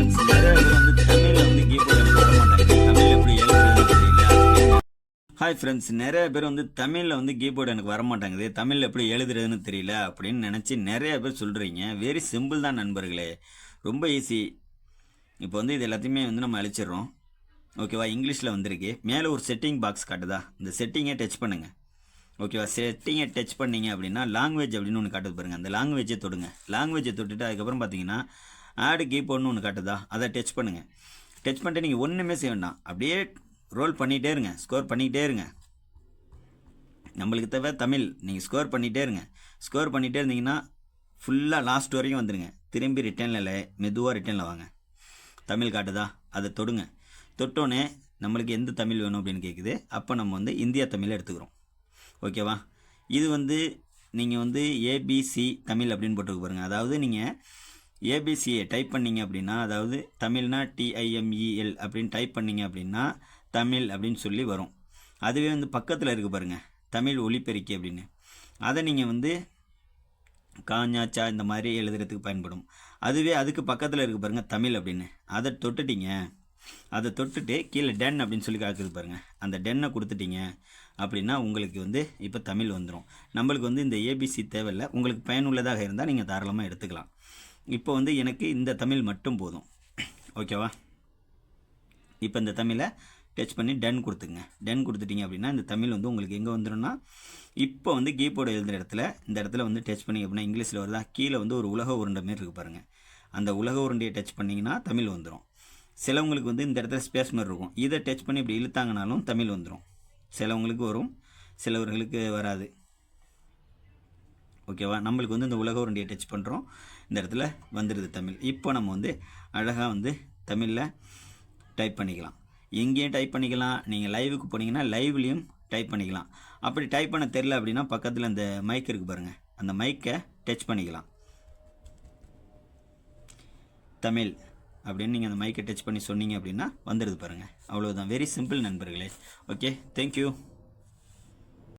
Friends நிறைய பேர் வந்து தமிழில் வந்து கீபோர்டு வர மாட்டாங்க தமிழ் எப்படி எழுதுறதுன்னு தெரியல ஹாய் ஃப்ரெண்ட்ஸ் நிறைய பேர் வந்து தமிழில் வந்து கீபோர்டு எனக்கு வர மாட்டேங்குது தமிழில் எப்படி எழுதுறதுன்னு தெரியல அப்படின்னு நினச்சி நிறைய பேர் சொல்கிறீங்க வெரி சிம்பிள் தான் நண்பர்களே. ரொம்ப ஈஸி இப்போ வந்து இது எல்லாத்தையுமே வந்து நம்ம அழிச்சிடுறோம். ஓகேவா இங்கிலீஷில் வந்திருக்கு. மேலே ஒரு செட்டிங் பாக்ஸ் காட்டுதா? இந்த செட்டிங்கை டச் பண்ணுங்கள் ஓகேவா செட்டிங்கை டச் பண்ணீங்க அப்படின்னா லாங்குவேஜ் அப்படின்னு ஒன்று காட்டுது பாருங்கள் அந்த லாங்குவேஜை தொடுங்க. லாங்குவேஜை தொட்டுட்டு அதுக்கப்புறம் பார்த்தீங்கன்னா ஆடு கீபோர்டுன்னு ஒன்று காட்டுதா? அதை டச் பண்ணுங்கள் டச் பண்ணிட்டு நீங்கள் ஒன்றுமே செய்ய வேண்டாம். அப்படியே ரோல் பண்ணிகிட்டே இருங்க. ஸ்கோர் பண்ணிக்கிட்டே இருங்க. நம்மளுக்கு தேவை தமிழ். நீங்கள் ஸ்கோர் பண்ணிகிட்டே இருங்க. ஸ்கோர் பண்ணிகிட்டே இருந்தீங்கன்னா ஃபுல்லாக லாஸ்ட் வரைக்கும் வந்துடுங்க திரும்பி ரிட்டர்னில் மெதுவாக ரிட்டர்னில் வாங்க. தமிழ் காட்டுதா? அதை தொடுங்க. தொட்டோன்னே நம்மளுக்கு எந்த தமிழ் வேணும் அப்படின்னு கேட்குது அப்போ நம்ம வந்து இந்தியா தமிழை எடுத்துக்கிறோம். ஓகேவா? இது வந்து நீங்கள் வந்து ஏபிசி தமிழ் அப்படின்னு போட்டுருக்கு பாருங்கள் அதாவது நீங்கள் ஏபிசிஏ டைப் பண்ணிங்க அப்படின்னா அதாவது தமிழ்னா டிஐஎம்இஎல் அப்படின்னு டைப் பண்ணீங்க அப்படின்னா தமிழ் அப்படின்னு சொல்லி வரும். அதுவே வந்து பக்கத்தில் இருக்குது பாருங்கள் தமிழ் ஒலிபெருக்கி அப்படின்னு. அதை நீங்கள் வந்து காஞ்சாச்சா இந்த மாதிரி எழுதுறதுக்கு பயன்படும். அதுவே அதுக்கு பக்கத்தில் இருக்குது பாருங்கள் தமிழ் அப்படின்னு. அதை தொட்டுட்டிங்க அதை தொட்டுட்டு கீழே டென் அப்படின்னு சொல்லி காக்குது பாருங்கள் அந்த டென்னை கொடுத்துட்டிங்க அப்படின்னா உங்களுக்கு வந்து இப்போ தமிழ் வந்துடும் நம்மளுக்கு வந்து இந்த ஏபிசி தேவையில்லை. உங்களுக்கு பயனுள்ளதாக இருந்தால் நீங்கள் தாராளமாக எடுத்துக்கலாம். இப்போ வந்து எனக்கு இந்த தமிழ் மட்டும் போதும். ஓகேவா? இப்போ இந்த தமிழை டச் பண்ணி டன் கொடுத்துங்க டன் கொடுத்துட்டீங்க அப்படின்னா இந்த தமிழ் வந்து உங்களுக்கு எங்கே வந்துடும்னா இப்போ வந்து கீபோர்டு எழுதுகிற இடத்துல இந்த இடத்துல வந்து டச் பண்ணி அப்படின்னா இங்கிலீஷில் வருதா? கீழே வந்து ஒரு உலக உருண்டை மாரி இருக்கு பாருங்கள் அந்த உலக உருண்டையை டச் பண்ணிங்கன்னா தமிழ் வந்துடும் சிலவங்களுக்கு வந்து இந்த இடத்துல ஸ்பேஸ் மாதிரி இருக்கும். இதை டச் பண்ணி இப்படி இழுத்தாங்கனாலும் தமிழ் வந்துடும் சிலவங்களுக்கு வரும். சிலவர்களுக்கு வராது. ஓகேவா? நம்மளுக்கு வந்து இந்த உலக உருண்டையை டச் பண்ணுறோம் இந்த இடத்துல வந்துடுது தமிழ். இப்போ நம்ம வந்து அழகாக வந்து தமிழில் டைப் பண்ணிக்கலாம். எங்கேயும் டைப் பண்ணிக்கலாம். நீங்கள் லைவுக்கு போனீங்கன்னா லைவ்லேயும் டைப் பண்ணிக்கலாம். அப்படி டைப் பண்ண தெரில அப்படின்னா பக்கத்தில் அந்த மைக் இருக்குது பாருங்கள் அந்த மைக்கை டச் பண்ணிக்கலாம். தமிழ் அப்படின்னு நீங்கள் அந்த மைக்கை டச் பண்ணி சொன்னீங்க அப்படின்னா வந்துடுது பாருங்கள் அவ்வளோதான் வெரி சிம்பிள் நண்பர்களே. Okay thank you